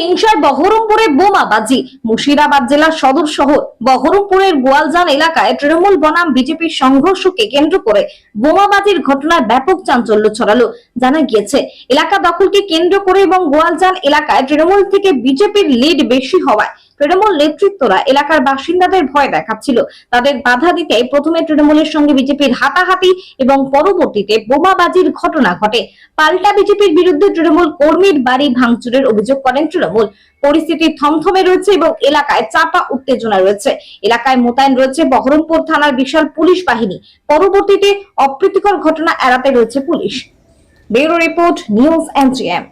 হিংসায় বহরমপুরে বোমাবাজি। মুর্শিদাবাদ জেলার সদর শহর বহরমপুরের গোয়ালজান এলাকায় তৃণমূল বনাম বিজেপির সংঘর্ষকে কেন্দ্র করে বোমাবাজির ঘটনায় ব্যাপক চাঞ্চল্য ছড়ালো, জানা গিয়েছে। এলাকা দখলকে কেন্দ্র করে এবং গোয়ালজান এলাকায় তৃণমূল থেকে বিজেপির লিড বেশি হওয়ায় তৃণমূল নেতৃত্বরা এলাকার বাসিন্দাদের ভয় দেখাচ্ছিল। তাদের বাধা দিতে প্রথমে তৃণমূলের সঙ্গে বিজেপির হাতাহাতি এবং পরবর্তীতে বোমাবাজির ঘটনা ঘটে। পাল্টা বিজেপির বিরুদ্ধে তৃণমূল কর্মীর বাড়ি ভাঙচুরের অভিযোগ করেন তৃণমূল। পরিস্থিতি থমথমে রয়েছে এবং এলাকায় চাপা উত্তেজনা রয়েছে। এলাকায় মোতায়েন রয়েছে বহরমপুর থানার বিশাল পুলিশ বাহিনী। পরবর্তীতে অপ্রীতিকর ঘটনা এড়াতে রয়েছে police. Bureau report, news NGM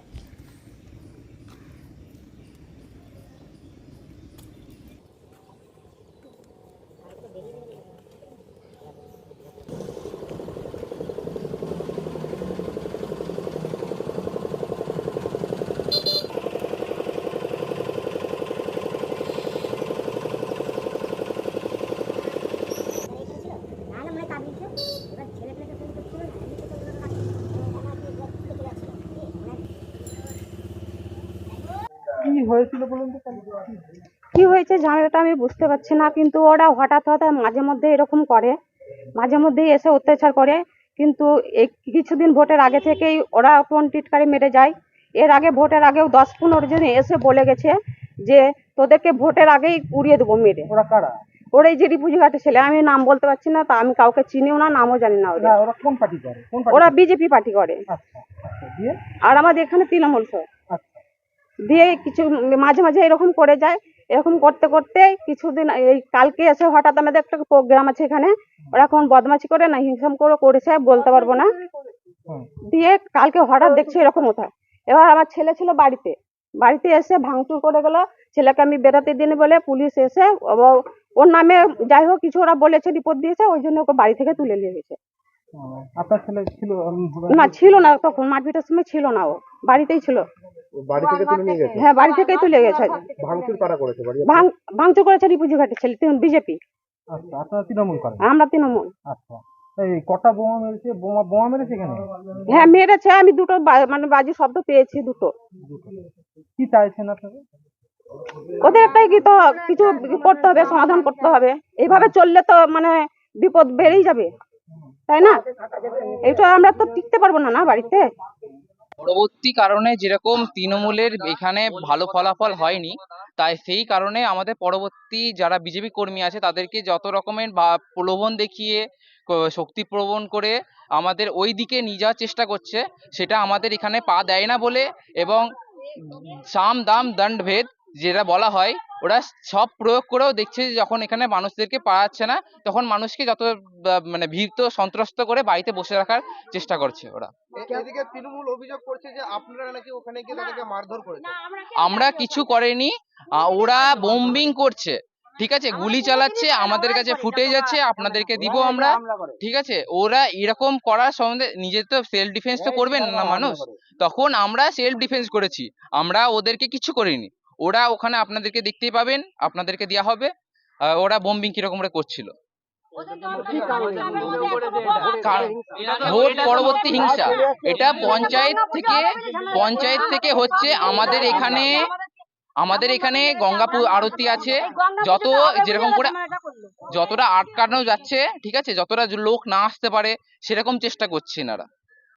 নাহলে মনে হয় তার নিচে এবার ছেলে পেলেকে ফোন করছিল না এমনি তো কোনো কাজ কি হয়েছিল বলুন তো কি হয়েছে ঝামেলাটা আমি বুঝতে পারছি না কিন্তু ওরা হঠাৎ হঠাৎ মাঝে মধ্যে এরকম করে মাঝে মধ্যেই এসে অত্যাচার করে কিন্তু এই কিছুদিন ভোটের আগে থেকেই ওরা ফোন টিটকারি মেরে যায়। এর আগে ভোটের আগেও দশ পনেরো জন এসে বলে গেছে যে তোদেরকে ভোটের আগেই উড়িয়ে দেবো মেরে। ওরা কারা? ওরা এই যে রিপুজিঘাটের ছেলে আমি নাম বলতে পারছি না তা আমি কাউকে চিনিও না নামও জানি না ওরা কোন পার্টি করে? ওরা বিজেপি পার্টি করে। আচ্ছা আচ্ছা আর আমাদের এখানে তৃণমূল আচ্ছা দিয়ে কিছু মাঝে মাঝে এরকম করে যায়। এরকম করতে করতে কিছুদিন এই কালকে এসে হঠাৎ আমাদের একটা প্রোগ্রাম আছে এখানে। ওরা কোন বদমাশি করে না হিংসাম করে করেছে বলতে পারব না। দিয়ে কালকে হঠাৎ দেখছি এরকম হতো এবার আমার ছেলে ছিল বাড়িতে। বাড়িতে এসে ভাঙচুর করে গেল। ছেলেকে আমি বেড়াতে দিন বলে পুলিশ এসে ও- ওর নামে যাই হোক কিছু ওরা বলেছে রিপোর্ট দিয়েছে ওই জন্য ওকে বাড়ি থেকে তুলে নিয়ে গেছে। আপনার ছেলে ছিল না ছিল না তখন মারপিটের সময় ছিল না ও বাড়িতেই ছিল। বাড়ি থেকে তুলে নিয়ে গেছে? হ্যাঁ বাড়ি থেকেই তুলে গেছে। ভাঙচুর কারা করেছে বাড়ি? ভাঙচুর করেছে রিপুজি ঘাটের ছেলে বিজেপি। আচ্ছা আপনারা তৃণমূল করেন? আমরা তৃণমূল। আচ্ছা এই কটা বোমা মেরেছে? বোমা বোমা মেরেছে এখানে? হ্যাঁ মেরেছে আমি দুটো মানে বাজি শব্দ পেয়েছি দুটো। কি চাইছেন আপনারা? ওদের একটাই কি তো কিছু করতে হবে সমাধান করতে হবে। এইভাবে চললে তো মানে বিপদ বেড়েই যাবে। তাই না? এটা আমরা তো টিকতে পারব না না বাড়িতে? পরবর্তী কারণে যেরকম তৃণমূলের এখানে ভালো ফলাফল হয়নি, তাই সেই কারণে আমাদের পরবর্তী যারা বিজেপি কর্মী আছে তাদেরকে যত রকমের বা প্রলোভন দেখিয়ে শক্তি প্রবণ করে আমাদের ওই দিকে নিয়ে যাওয়ার চেষ্টা করছে, সেটা আমাদের এখানে পা দেয় না বলে এবং সাম দাম দণ্ড ভেদ যেটা বলা হয় ওরা সব প্রয়োগ করেও দেখছে যে যখন এখানে মানুষদেরকে পাওয়াচ্ছে না তখন মানুষকে যত মানে ভীত সন্ত্রস্ত করে বাড়িতে বসে রাখার চেষ্টা করছে ওরা। এদিকে তৃণমূল অভিযোগ করছে যে আপনারা নাকি ওখানে গিয়ে তাদেরকে মারধর করেছে। আমরা কিছু করেনি ওরা বোম্বিং করছে ঠিক আছে? গুলি চালাচ্ছে আমাদের কাছে ফুটেজ আছে আপনাদেরকে দিব আমরা ঠিক আছে? ওরা এরকম করার সম্বন্ধে নিজে তো সেলফ ডিফেন্স তো করবেন না মানুষ। তখন আমরা সেলফ ডিফেন্স করেছি আমরা ওদেরকে কিছু করিনি। ওরা ওখানে আপনাদেরকে দেখতেই পাবেন, আপনাদেরকে দেওয়া হবে। ওরা বোম্বিং কীরকম করে করছিল। পরবর্তী হিংসা। এটা পঞ্চায়েত থেকে পঞ্চায়েত থেকে হচ্ছে আমাদের এখানে আমাদের এখানে গঙ্গাপুর আরতি আছে। যত যেরকম করে যতটা আটকানো যাচ্ছে, ঠিক আছে, যতটা লোক না আসতে পারে, সেরকম চেষ্টা করছে এনারা।